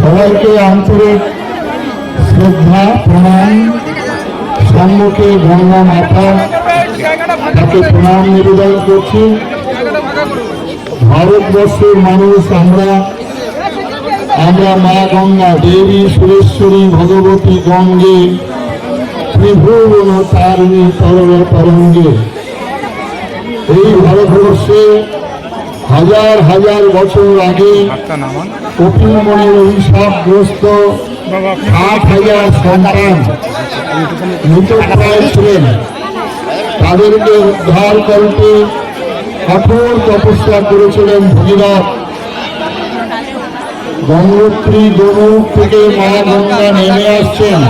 সবাইকে আন্তরিক শ্রদ্ধা, প্রণাম। সম্মুখে গঙ্গা মাতা তাকে প্রণাম নিবেদন করছি। ভারতবর্ষের মানুষ, আমরা আমরা মা গঙ্গা দেবী, সুরেশ্বরী, ভগবতী গঙ্গে, ত্রিভুবন তারিণী তরল তরঙ্গে। এই ভারতবর্ষে হাজার হাজার বছর আগে কপিলমণির অভিশাপগ্রস্ত আট হাজার সন্তান মৃতপ্রায় ছিলেন। তাদেরকে উদ্ধার করতে কঠোর তপস্যা করেছিলেন ভগীরথ। গঙ্গোত্রী গোমুখ থেকে মা গঙ্গা নেমে আসছেন।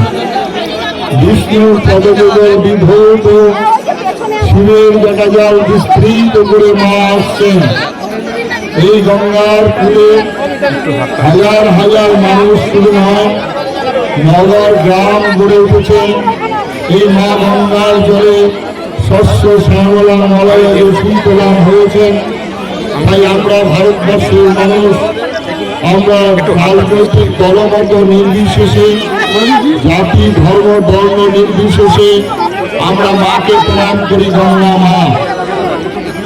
বিষ্ণুর পদযোগের বিধৌত শিবের জটাজাল বিস্তৃত করে মা আসছেন। এই গঙ্গার কূলে হাজার হাজার মানুষ শুধু নয় নগর গ্রাম গড়ে উঠেছে। এই মা গঙ্গার জলে শস্য শ্যামলাম মলয় শীতলাম হয়েছেন তাই আমরা ভারতবর্ষের মানুষ, আমরা রাজনৈতিক দলমত নির্বিশেষে, জাতি, ধর্ম, বর্ণ নির্বিশেষে আমরা মাকে প্রণাম করি গঙ্গা মা।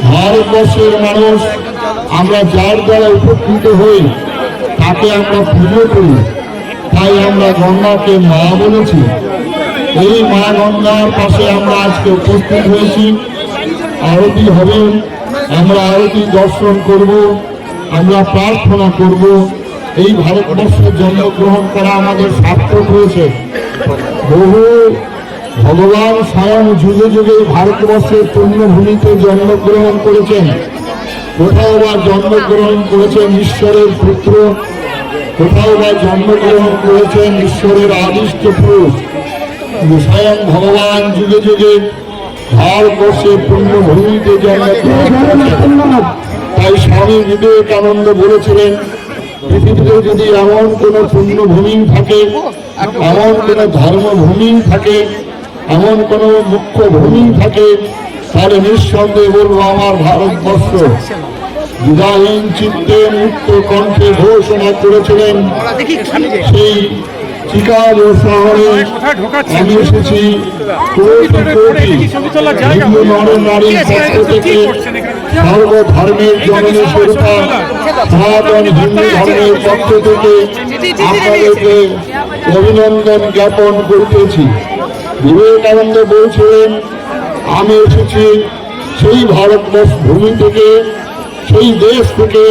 ভারতবর্ষের মানুষ আমরা যার দ্বারা উপকৃত হই, তাকে আমরা পুজো করি। তাই আমরা গঙ্গাকে মা বলেছি। এই মা গঙ্গার পাশে আমরা আজকে উপস্থিত হয়েছি। আরতি হবে। আমরা আরতি দর্শন করব। আমরা প্রার্থনা করব। এই ভারতবর্ষে জন্মগ্রহণ করা আমাদের সার্থক হয়েছে। বহু ভগবান স্বয়ং যুগে যুগে ভারতবর্ষের পুণ্যভূমিতে জন্মগ্রহণ করেছেন। কোথাও বা জন্মগ্রহণ করেছেন ঈশ্বরের পুত্র, কোথাও বা জন্মগ্রহণ করেছেন ঈশ্বরের আদিষ্ট পুরুষ। স্বয়ং ভগবান যুগে যুগে ভারতবর্ষের পুণ্যভূমিতে জন্মগ্রহণ করেছেন। তাই স্বামী বিবেকানন্দ বলেছিলেন, পৃথিবীতে যদি এমন কোনো পুণ্যভূমি থাকে, এমন কোনো ধর্মভূমি থাকে, এমন কোনো মুখ্য ভূমি থাকে তাহলে নিঃসন্দেহে বলব আমার ভারতবর্ষ বিদায়ীন চিত্তে মুক্ত কণ্ঠে ঘোষণা করেছিলেন। সেই চিকাগো শহরে আমি এসেছি হিন্দু নর নারীর পক্ষ থেকে সর্বধর্মের জননী স্বরূপা সনাতন হিন্দু ধর্মের পক্ষ থেকে আপনাদেরকে অভিনন্দন জ্ঞাপন করতেছি। বিবেকানন্দ বলছিলেন আমি এসেছি সেই ভারতবর্ষ ভূমি থেকে, সেই দেশ থেকে,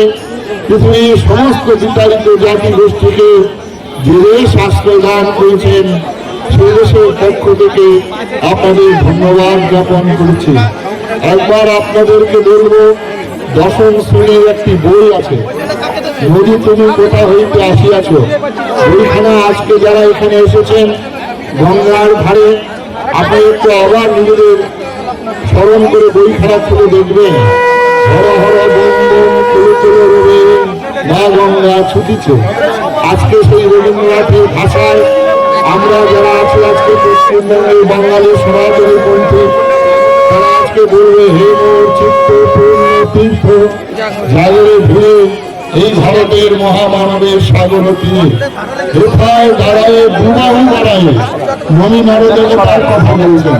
পৃথিবীর সমস্ত বিতাড়িত জাতি গোষ্ঠীকে যে দেশ আশ্রয় দান করেছেন। সে দেশের পক্ষ থেকে আপনাদের ধন্যবাদ জ্ঞাপন করছি। একবার আপনাদেরকে বলব, দশম শ্রেণির একটি বই আছে। নদী তুমি কোথা হইতে আসিয়াছ? ওইখানে আজকে যারা এখানে এসেছেন, গঙ্গার ধারে, আপনি একটু আবার নিজেদের স্মরণ করে বইখানা খুলে দেখবেন হর হর বম তুলে তুলে রবে, মা গঙ্গা ছুটিছে। আজকে সেই রবীন্দ্রনাথের ভাষায় আমরা যারা আছি, আজকে পশ্চিমবঙ্গের বাঙালি সনাতনী পন্থী তারা আজকে বলবে, হে মোর চিত্ত পূর্ণ তীর্থ জাগরে ভিড়ে এই ভারতের মহামানবের সাগর কোথায় দাঁড়ায় দুবাহু দাঁড়ায়? মণি নরদেবতার কথা বলছেন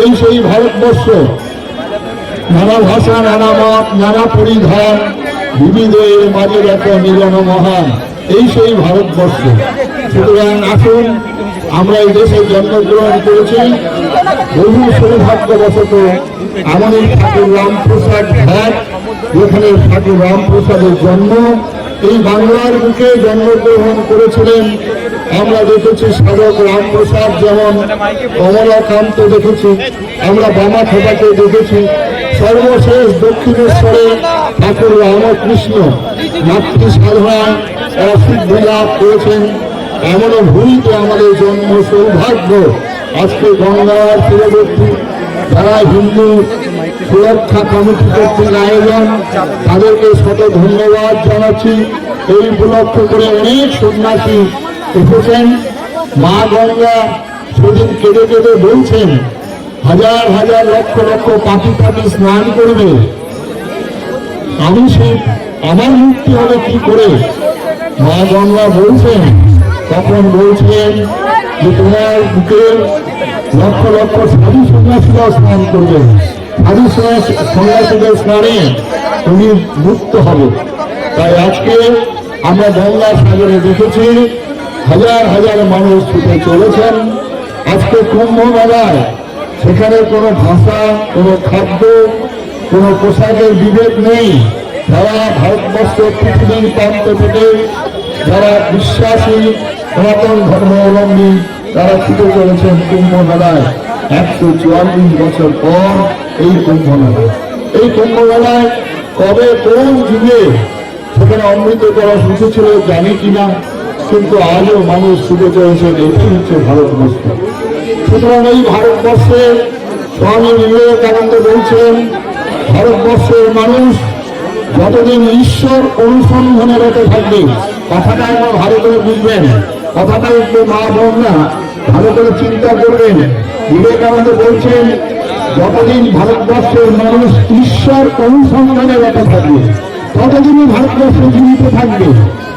এই সেই ভারতবর্ষ, নানা ভাষা, নানা মত, নানা পরিধান, বিবিধের মাঝে একটা মিলন মহান, এই সেই ভারতবর্ষ। সুতরাং আসুন, আমরা এই দেশে জন্মগ্রহণ করেছি। বহু সৌভাগ্যবশত আমাদের ঠাকুর রামপ্রসাদ ঘাট যেখানে ঠাকুর রামপ্রসাদের জন্ম। এই বাংলার বুকে জন্মগ্রহণ করেছিলেন আমরা দেখেছি সাধক রামপ্রসাদ যেমন কমলাকান্ত দেখেছি, আমরা বামা খোপাকে দেখেছি। সর্বশেষ দক্ষিণেশ্বরে ঠাকুর রামকৃষ্ণ মাতৃ সাধনায় সিদ্ধি লাভ করেছেন এমনও ভূমিতে আমাদের জন্ম সৌভাগ্য। আজকে গঙ্গার তীরবর্তী যারা হিন্দু সুরক্ষা কমিটি কর্তৃক আয়োজন, তাদেরকে শত ধন্যবাদ জানাচ্ছি। এই উপলক্ষ করে অনেক সন্ন্যাসী এসেছেন মা গঙ্গা সেদিন কেঁদে কেঁদে বলছেন, হাজার হাজার লক্ষ লক্ষ পাখি পাখি স্নান করবে। আমি সেই আমার মুক্তি হবে কি করে? মা গঙ্গা বলছেন, তখন বলছেন যে তোমার বুকে লক্ষ লক্ষ সাধু সন্ন্যাসীরাও স্নান করবেন সাধু সন্ন্যাসী- সন্ন্যাসীদের স্নানে তুমি মুক্ত হবে। তাই আজকে আমরা গঙ্গা সাগরে দেখেছি হাজার হাজার মানুষ ছুটে চলেছেন। আজকে কুম্ভ মেলায় সেখানে কোনো ভাষা, কোনো খাদ্য, কোনো পোশাকের বিভেদ নেই। যারা ভারতবর্ষ পৃথিবীর প্রান্ত থেকে যারা বিশ্বাসী, সনাতন ধর্মাবলম্বী, তারা ছুটে চলেছেন কুম্ভ মেলায় একশো চুয়াল্লিশ বছর পর এই কুম্ভ মেলা এই কুম্ভ মেলায় কবে কোন যুগে সেখানে অমৃত করা ছিল জানি কিনা। কিন্তু আজও মানুষ ছুটে চলেছেন এটি হচ্ছে ভারতবর্ষ সুতরাং এই ভারতবর্ষে স্বামী বিবেকানন্দ বলছেন, ভারতবর্ষের মানুষ যতদিন ঈশ্বর অনুসন্ধানে রতে থাকবে, কথাটা একবার ভালো করে বুঝবেন, কথাটা একটু মা বোন না ভালো করে চিন্তা করবেন। বিবেকানন্দ বলছেন, যতদিন ভারতবর্ষের মানুষ ঈশ্বর অনুসন্ধানে রতে থাকবে, ততদিনই ভারতবর্ষ জীবিত থাকবে।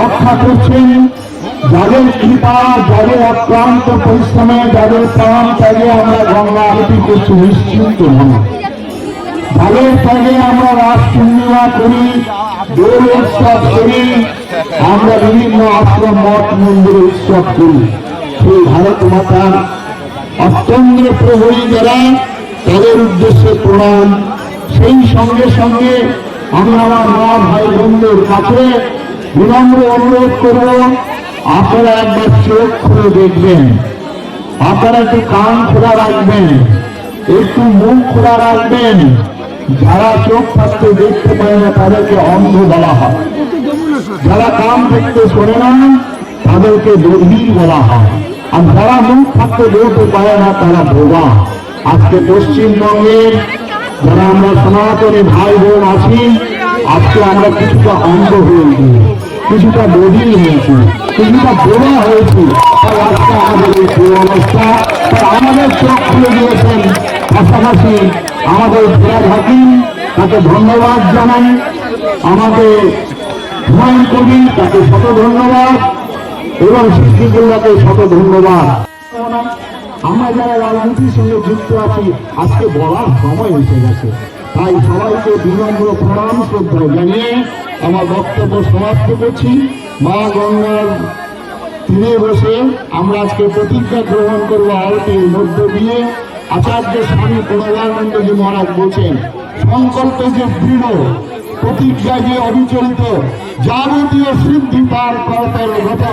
রক্ষা করছেন। যাদের কৃপা, যাদের পরিশ্রমে, যাদের প্রাণ ত্যাগে আমরা গঙ্গা আরতি করছি, নিশ্চিন্ত মনে যাদের ত্যাগে আমরা পূর্ণিমা করি উৎসব করি, আমরা বিভিন্ন আশ্রম, মঠ, মন্দিরে উৎসব করি। সেই ভারত মাতার অত্যন্ত প্রহরী যারা, তাদের উদ্দেশ্যে প্রণাম। সেই সঙ্গে সঙ্গে আমি আমার মা ভাই বোনদের কাছে বিনম্র অনুরোধ করব, আপনারা একবার চোখ খুলে দেখবেন। আপনারা একটু কান খোলা রাখবেন, একটু মুখ খোলা রাখবেন। যারা চোখ থাকতে দেখতে পায় না, তাদেরকে অন্ধ বলা হয়। যারা কান দেখতে শোনে না, তাদেরকে বধির বলা হয়। আর যারা মুখ থাকতে বলতে পারে না, তারা বোবা। আজকে পশ্চিমবঙ্গের যারা আমরা সনাতনী ভাই বোন আছি, আজকে আমরা কিছুটা অন্ধ হয়েছি কিছুটা বধির হয়েছি, কিছুটা বোবা হয়েছি। তাই আজকে আমাদের এই দুরবস্থা তাই আমাদের চোখ খুলে দিয়েছেন পাশাপাশি আমাদের জেলা হাকিম, তাকে ধন্যবাদ জানাই। আমাদের হুমায়ুন কবি তাকে শত ধন্যবাদ, এবং শিল্পীগুল্লাকে শত ধন্যবাদ। আমরা যারা রাজনীতির সঙ্গে যুক্ত আছি, আজকে বলার সময় এসে গেছে। তাই সবাইকে বিনম্র প্রণাম, শ্রদ্ধা জানিয়ে আমার বক্তব্য সমাপ্ত করছি। মা গঙ্গার তীরে বসে আমরা আজকে প্রতিজ্ঞা গ্রহণ করব আরতির মধ্য দিয়ে। আচার্য স্বামী প্রণবানন্দজি মহারাজ বলছেন, সংকল্প যে দৃঢ়, প্রতিজ্ঞা যে অবিচলিত, যাবতীয় সিদ্ধি পার করতার গত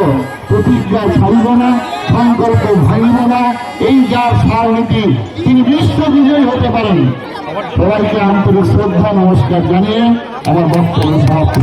প্রতিজ্ঞা ছাড়িব না। সংকল্প ভাঙিব না, এই যার সার নীতি তিনি বিশ্ব বিজয়ী হতে পারেন। সবাইকে আন্তরিক শ্রদ্ধা, নমস্কার জানিয়ে আমার বক্তব্য সমাপ্ত